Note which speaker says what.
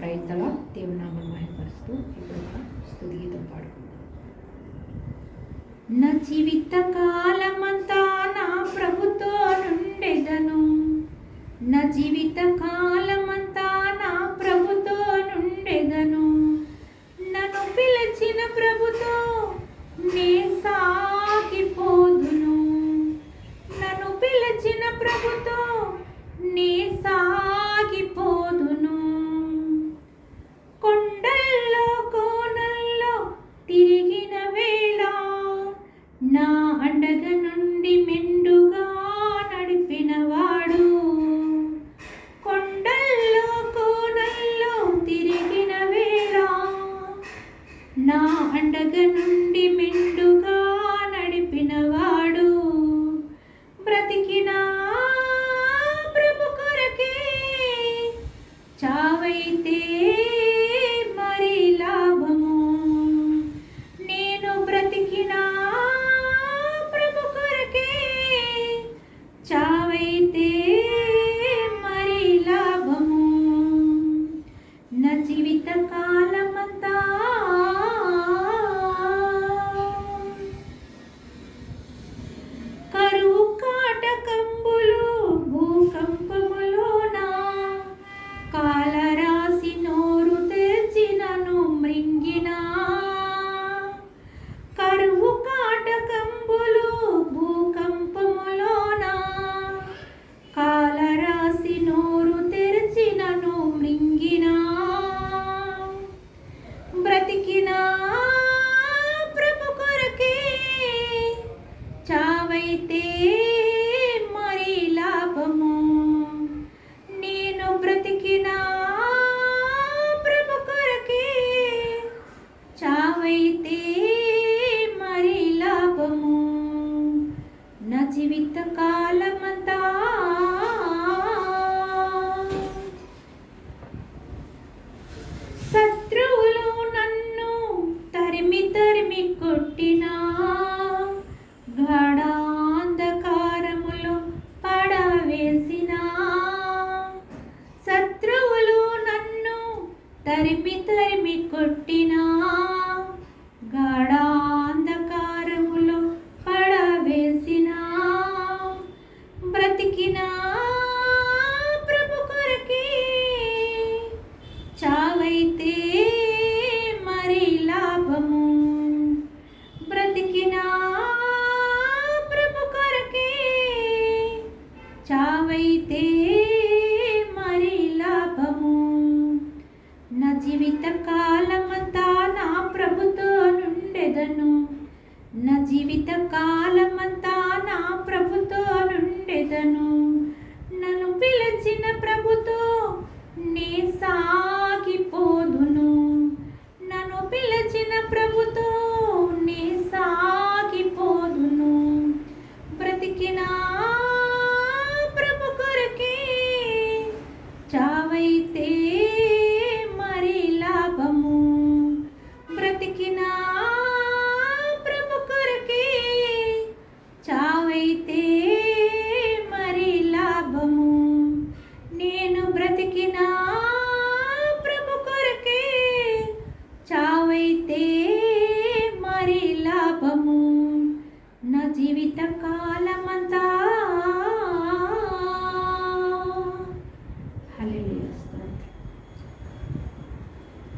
Speaker 1: ప్రయత్నల దేవునామం మహిమపరుస్తూ ఇప్పుడు ఒక స్తుతి గీతం పాడుకుందాం. నా జీవిత కాలమంతా నా ప్రభుతో నుండెదను. నా జీవిత కాలమంతా నా అండగ నుండి మెండుగా నడిపినవాడు. కొండల్లో కోనల్లో తిరిగిన వేళ నా అండగ నుండి మెండుగా నడిపినవాడు. బ్రతికిన ప్రభు కొరకే చావైతే అయితే మరి లాభము? నేను బ్రతికిన ప్రభు కొరకే చావైతే మరి లాభము? నా జీవిత కాలమంతా తరిమి తరిమి కొట్టినా గాఢ జీవిత కాలమంతా నా ప్రభుతో నుండెదను. నా జీవిత కాలమంతా నా ప్రభుతో నుండెదను. నన్ను పిలిచిన ప్రభుతో నే సాగిపోదును. నన్ను పిలిచిన ప్రభుతో నే సాగిపోదును. బ్రతికినా